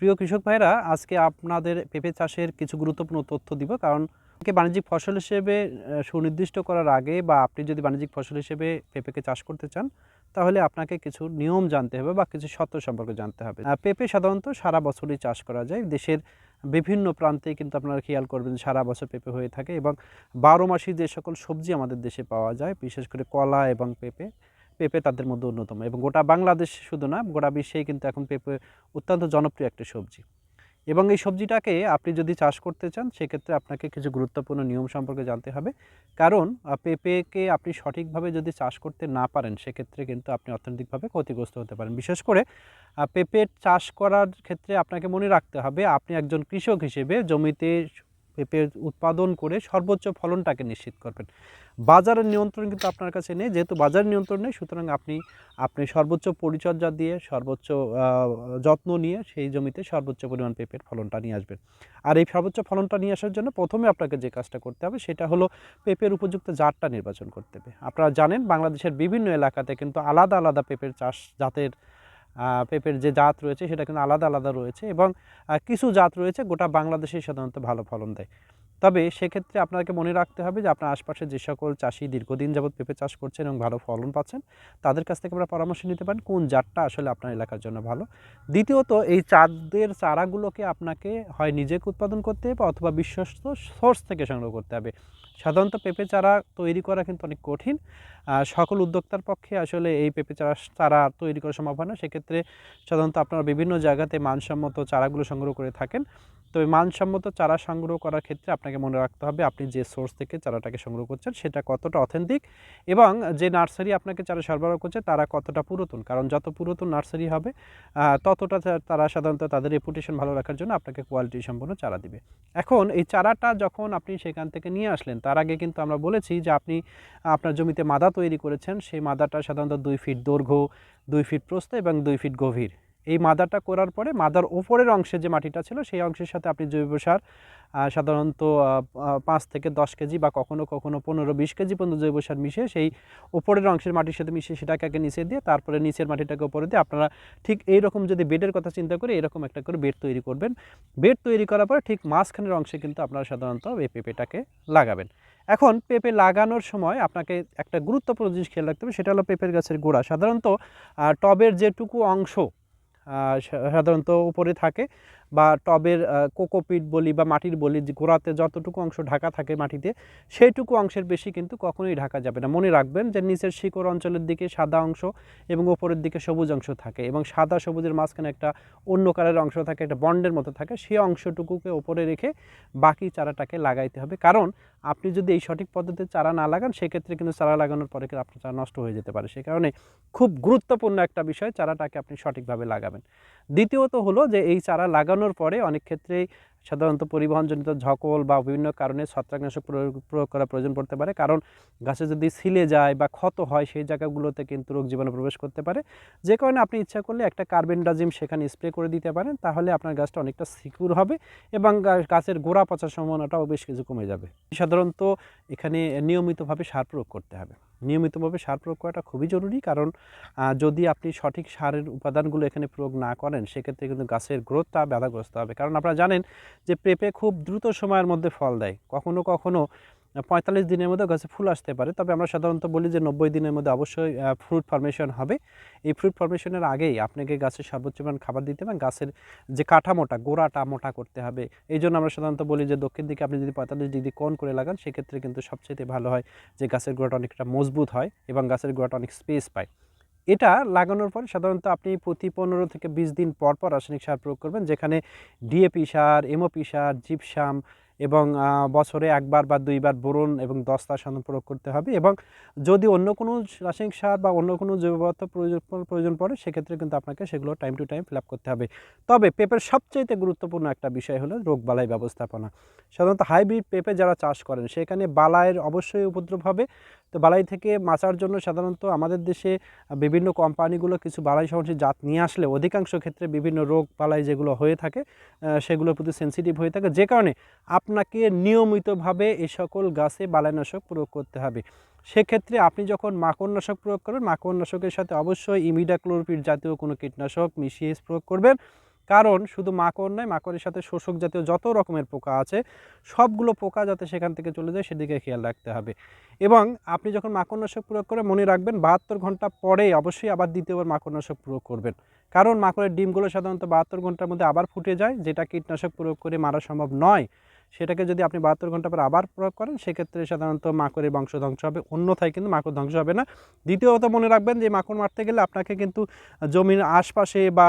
প্রিয় কৃষক ভাইরা, আজকে আপনাদের পেঁপে চাষের কিছু গুরুত্বপূর্ণ তথ্য দিব। কারণ বাণিজ্যিক ফসল হিসেবে সুনির্দিষ্ট করার আগে বা আপনি যদি বাণিজ্যিক ফসল হিসেবে পেঁপেকে চাষ করতে চান, তাহলে আপনাকে কিছু নিয়ম জানতে হবে বা কিছু শর্ত সম্পর্কে জানতে হবে। পেঁপে সাধারণত সারা বছরই চাষ করা যায়। দেশের বিভিন্ন প্রান্তে কিন্তু আপনারা খেয়াল করবেন, সারা বছর পেঁপে হয়ে থাকে এবং বারো মাসি যে সকল সবজি আমাদের দেশে পাওয়া যায়, বিশেষ করে কলা এবং পেঁপে। পেঁপে তাদের মধ্যে অন্যতম এবং গোটা বাংলাদেশ শুধু না, গোটা বিশ্বেই কিন্তু এখন পেঁপে অত্যন্ত জনপ্রিয় একটা সবজি। এবং এই সবজিটাকে আপনি যদি চাষ করতে চান, সেক্ষেত্রে আপনাকে কিছু গুরুত্বপূর্ণ নিয়ম সম্পর্কে জানতে হবে। কারণ পেঁপেকে আপনি সঠিকভাবে যদি চাষ করতে না পারেন, সেক্ষেত্রে কিন্তু আপনি অর্থনৈতিকভাবে ক্ষতিগ্রস্ত হতে পারেন। বিশেষ করে পেঁপের চাষ করার ক্ষেত্রে আপনাকে মনে রাখতে হবে, আপনি একজন কৃষক হিসেবে জমিতে পেঁপের উৎপাদন করে সর্বোচ্চ ফলনটাকে নিশ্চিত করবেন। বাজারের নিয়ন্ত্রণ কিন্তু আপনার কাছে নেই, যেহেতু বাজার নিয়ন্ত্রণ নেই, সুতরাং আপনি আপনি সর্বোচ্চ পরিচর্যা দিয়ে, সর্বোচ্চ যত্ন নিয়ে সেই জমিতে সর্বোচ্চ পরিমাণ পেঁপের ফলনটা নিয়ে আসবেন। আর এই সর্বোচ্চ ফলনটা নিয়ে আসার জন্য প্রথমে আপনাকে যে কাজটা করতে হবে, সেটা হলো পেঁপের উপযুক্ত জাতটা নির্বাচন করতে হবে। আপনারা জানেন, বাংলাদেশের বিভিন্ন এলাকাতে কিন্তু আলাদা আলাদা পেঁপের চাষ জাতের পেঁপের যে জাত রয়েছে সেটা কিন্তু আলাদা আলাদা রয়েছে এবং কিছু জাত রয়েছে গোটা বাংলাদেশে সাধারণত ভালো ফলন দেয়। তবে সেক্ষেত্রে আপনাকে মনে রাখতে হবে যে আপনার আশপাশে যে সকল চাষি দীর্ঘদিন যাবৎ পেঁপে চাষ করছেন এবং ভালো ফলন পাচ্ছেন, তাদের কাছ থেকে আপনারা পরামর্শ নিতে পারেন কোন জাতটা আসলে আপনার এলাকার জন্য ভালো। দ্বিতীয়ত, এই চাঁদের চারাগুলোকে আপনাকে হয় নিজেকে উৎপাদন করতে হবে অথবা বিশ্বস্ত সোর্স থেকে সংগ্রহ করতে হবে। সাধারণত পেঁপে চারা তৈরি করা কিন্তু অনেক কঠিন। সকল উদ্যোক্তার পক্ষে আসলে এই পেঁপে চারা চারা তৈরি করা সম্ভব হয় না। সেক্ষেত্রে সাধারণত আপনারা বিভিন্ন জায়গাতে মানসম্মত চারাগুলো সংগ্রহ করে থাকেন। তবে মানসম্মত চারা সংগ্রহ করার ক্ষেত্রে আপনাকে মনে রাখতে হবে আপনি যে সোর্স থেকে চারাটাকে সংগ্রহ করছেন সেটা কতটা অথেন্টিক এবং যে নার্সারি আপনাকে চারা সরবরাহ করছে তারা কতটা পুরাতন। কারণ যত পুরাতন নার্সারি হবে ততটা তারা সাধারণত তাদের রেপুটেশন ভালো রাখার জন্য আপনাকে কোয়ালিটি সম্পন্ন চারা দিবে। এখন এই চারাটা যখন আপনি সেখান থেকে নিয়ে আসলেন, তার আগে কিন্তু আমরা বলেছি যে আপনি আপনার জমিতে মাদা তৈরি করেছেন, সেই মাদাটা সাধারণত দুই ফিট দৈর্ঘ্য, দুই ফিট প্রস্থ এবং দুই ফিট গভীর। এই মাদারটা করার পরে মাদার ওপরের অংশে যে মাটিটা ছিল, সেই অংশের সাথে আপনি জৈব সার সাধারণত পাঁচ থেকে দশ কেজি বা কখনো কখনো পনেরো বিশ কেজি পর্যন্ত জৈব সার মিশিয়ে সেই ওপরের অংশের মাটির সাথে মিশিয়ে সেটাকে আগে নিচে দিয়ে তারপরে নিচের মাটিটাকে উপরে দিয়ে আপনারা ঠিক এইরকম যদি বেডের কথা চিন্তা করে, এরকম একটা করে বেড তৈরি করবেন। বেড তৈরি করার পরে ঠিক মাঝখানের অংশে কিন্তু আপনারা সাধারণত এই পেঁপেটাকে লাগাবেন। এখন পেঁপে লাগানোর সময় আপনাকে একটা গুরুত্বপূর্ণ জিনিস খেয়াল রাখতে হবে, সেটা হলো পেঁপের গাছের গোড়া। সাধারণত টবের যেটুকু অংশ সাধারণত উপরে থাকে। বা টবের কোকোপিট বলি বা মাটির বলি গোড়াতে যতটুকু অংশ ঢাকা থাকে মাটিতে, সেইটুকু অংশের বেশি কিন্তু কখনোই ঢাকা যাবে না। মনে রাখবেন যে নিচের শিকড় অঞ্চলের দিকে সাদা অংশ এবং ওপরের দিকে সবুজ অংশ থাকে এবং সাদা সবুজের মাঝখানে একটা অন্য কালারের অংশ থাকে, একটা বন্ডের মতো থাকে সেই অংশটুকুকে ওপরে রেখে বাকি চারাটাকে লাগাইতে হবে। কারণ আপনি যদি এই সঠিক পদ্ধতিতে চারা না লাগান, সেক্ষেত্রে কিন্তু চারা লাগানোর পরে কিন্তু আপনার চারা নষ্ট হয়ে যেতে পারে। সে কারণে খুব গুরুত্বপূর্ণ একটা বিষয়, চারাটাকে আপনি সঠিকভাবে লাগাবেন। দ্বিতীয়ত হলো যে এই চারা লাগানোর পরে অনেক ক্ষেত্রেই সাধারণত পরিবহনজনিত ঝকল বা বিভিন্ন কারণে ছত্রাকনাশক প্রয়োগ প্রয়োগ করা প্রয়োজন পড়তে পারে। কারণ গাছে যদি ছিলে যায় বা ক্ষত হয়, সেই জায়গাগুলোতে কিন্তু রোগ জীবাণু প্রবেশ করতে পারে। যে কারণে আপনি ইচ্ছা করলে একটা কার্বেন্ডাজিম সেখানে স্প্রে করে দিতে পারেন, তাহলে আপনার গাছটা অনেকটা সিকিউর হবে এবং গাছের গোড়া পচার সম্ভাবনাটাও বেশ কিছু কমে যাবে। সাধারণত এখানে নিয়মিতভাবে সার প্রয়োগ করতে হবে। নিয়মিতভাবে সার প্রয়োগ করাটা খুবই জরুরি। কারণ যদি আপনি সঠিক সারের উপাদানগুলো এখানে প্রয়োগ না করেন, সেক্ষেত্রে কিন্তু গাছের গ্রোথটা বাধাগ্রস্ত হবে। কারণ আপনারা জানেন যে পেঁপে খুব দ্রুত সময়ের মধ্যে ফল দেয়। কখনো কখনো পঁয়তাল্লিশ দিনের মধ্যে গাছে ফুল আসতে পারে। তবে আমরা সাধারণত বলি যে নব্বই দিনের মধ্যে অবশ্যই ফ্রুট ফর্মেশন হবে। এই ফ্রুট ফর্মেশনের আগেই আপনাকে গাছের সর্বোচ্চ পরিমাণ খাবার দিতে হবে। গাছের যে কাঠামোটা, গোড়াটা মোটা করতে হবে। এই জন্য আমরা সাধারণত বলি যে দক্ষিণ দিকে আপনি যদি পঁয়তাল্লিশ ডিগ্রি কোণ করে লাগান, সেক্ষেত্রে কিন্তু সবচেয়ে ভালো হয় যে গাছের গোড়াটা অনেকটা মজবুত হয় এবং গাছের গোড়াটা অনেক স্পেস পায়। এটা লাগানোর পর সাধারণত আপনি প্রতি পনেরো থেকে বিশ দিন পর পর রাসায়নিক সার প্রয়োগ করবেন, যেখানে ডিএপি সার এমওপি সার জিপসাম এবং বছরে একবার বা দুইবার বোরন এবং দস্তা সাধন প্রয়োগ করতে হবে এবং যদি অন্য কোনো রাসায়নিক সার বা অন্য কোনো জৈব পদার্থ প্রয়োজন প্রয়োজন পড়ে, সেক্ষেত্রে কিন্তু আপনাকে সেগুলো টাইম টু টাইম ফিল করতে হবে। তবে পেঁপের সবচাইতে গুরুত্বপূর্ণ একটা বিষয় হলো রোগ বালাই ব্যবস্থাপনা। সাধারণত হাইব্রিড পেঁপে যারা চাষ করেন, সেখানে বালাইয়ের অবশ্যই উপদ্রব হবে। তো বালাই থেকে বাঁচার জন্য সাধারণত আমাদের দেশে বিভিন্ন কোম্পানিগুলো কিছু বালাই সহনশীল জাত নিয়ে আসলে অধিকাংশ ক্ষেত্রে বিভিন্ন রোগ বালাই যেগুলো হয়ে থাকে সেগুলোর প্রতি সেন্সিটিভ হয়ে থাকে। যে কারণে আপনাকে নিয়মিতভাবে এ সকল গাছে বালাইনাশক প্রয়োগ করতে হবে। সেক্ষেত্রে আপনি যখন মাকড়নাশক প্রয়োগ করবেন, মাকড়নাশকের সাথে অবশ্যই ইমিডাক্লোরপিড জাতীয় কোনো কীটনাশক, মিশিয়ে প্রয়োগ করবেন। কারণ শুধু মাকড় নয়, মাকড়ের সাথে শোষক জাতীয় যত রকমের পোকা আছে, সবগুলো পোকা যাতে সেখান থেকে চলে যায় সেদিকে খেয়াল রাখতে হবে। এবং আপনি যখন মাকড়নাশক প্রয়োগ করে মনে রাখবেন, বাহাত্তর ঘণ্টা পরে অবশ্যই আবার দ্বিতীয়বার মাকড়নাশক প্রয়োগ করবেন। কারণ মাকড়ের ডিমগুলো সাধারণত বাহাত্তর ঘণ্টার মধ্যে আবার ফুটে যায়, যেটা কীটনাশক প্রয়োগ করে মারা সম্ভব নয়। সেটাকে যদি আপনি বাহাত্তর ঘণ্টা পর আবার প্রয়োগ করেন, সেক্ষেত্রে সাধারণত মাকড়ের বংশ ধ্বংস হবে। অন্যথায় কিন্তু মাকড় ধ্বংস হবে না। দ্বিতীয়ত মনে রাখবেন যে, মাকড় মারতে গেলে আপনাকে কিন্তু জমির আশপাশে বা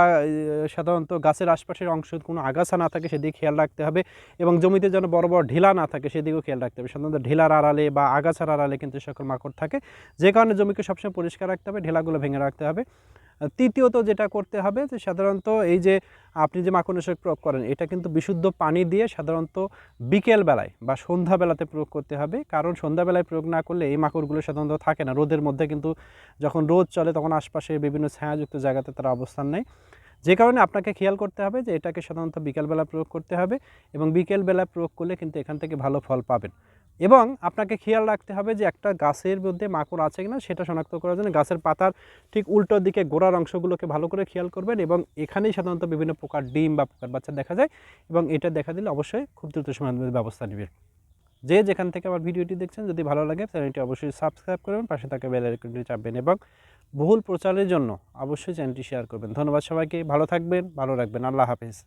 সাধারণত গাছের আশপাশের অংশ কোনো আগাছা না থাকে, সেদিকে খেয়াল রাখতে হবে এবং জমিতে যেন বড় বড় ঢিলা না থাকে, সেদিকেও খেয়াল রাখতে হবে। সাধারণত ঢিলার আড়ালে বা আগাছার আড়ালে কিন্তু সকল মাকড় থাকে। যে কারণে জমিকে সবসময় পরিষ্কার রাখতে হবে, ঢেলাগুলো ভেঙে রাখতে হবে। তৃতীয়ত যেটা করতে হবে যে সাধারণত এই যে আপনি যে মাকড়নাশক প্রয়োগ করেন, এটা কিন্তু বিশুদ্ধ পানি দিয়ে সাধারণত বিকেল বেলায় বা সন্ধ্যাবেলাতে প্রয়োগ করতে হবে। কারণ সন্ধ্যাবেলায় প্রয়োগ না করলে এই মাকড়গুলো সাধারণত থাকে না। রোদের মধ্যে কিন্তু যখন রোদ চলে তখন আশপাশে বিভিন্ন ছায়াযুক্ত জায়গাতে তারা অবস্থান নেয়। যে কারণে আপনাকে খেয়াল করতে হবে যে এটাকে সাধারণত বিকেলবেলা প্রয়োগ করতে হবে এবং বিকেলবেলা প্রয়োগ করলে কিন্তু এখান থেকে ভালো ফল পাবেন। এবং আপনাকে খেয়াল রাখতে হবে যে একটা গাছের মধ্যে মাকড় আছে কিনা সেটা শনাক্ত করার জন্য গাছের পাতার ঠিক উল্টো দিকে গোড়ার অংশগুলোকে ভালো করে খেয়াল করবেন এবং এখানেই সাধারণত বিভিন্ন পোকার ডিম বা পোকার বাচ্চা দেখা যায় এবং এটা দেখা দিলে অবশ্যই খুব দ্রুত মধ্যে ব্যবস্থা নেবেন। যে যেখান থেকে আমার ভিডিওটি দেখছেন, যদি ভালো লাগে চ্যানেলটি অবশ্যই সাবস্ক্রাইব করবেন, পাশে থাকা বেল আইকনটি চাপবেন এবং বহুল প্রচারের জন্য অবশ্যই চ্যানেলটি শেয়ার করবেন। ধন্যবাদ সবাইকে, ভালো থাকবেন, ভালো রাখবেন, আল্লাহ হাফেজ।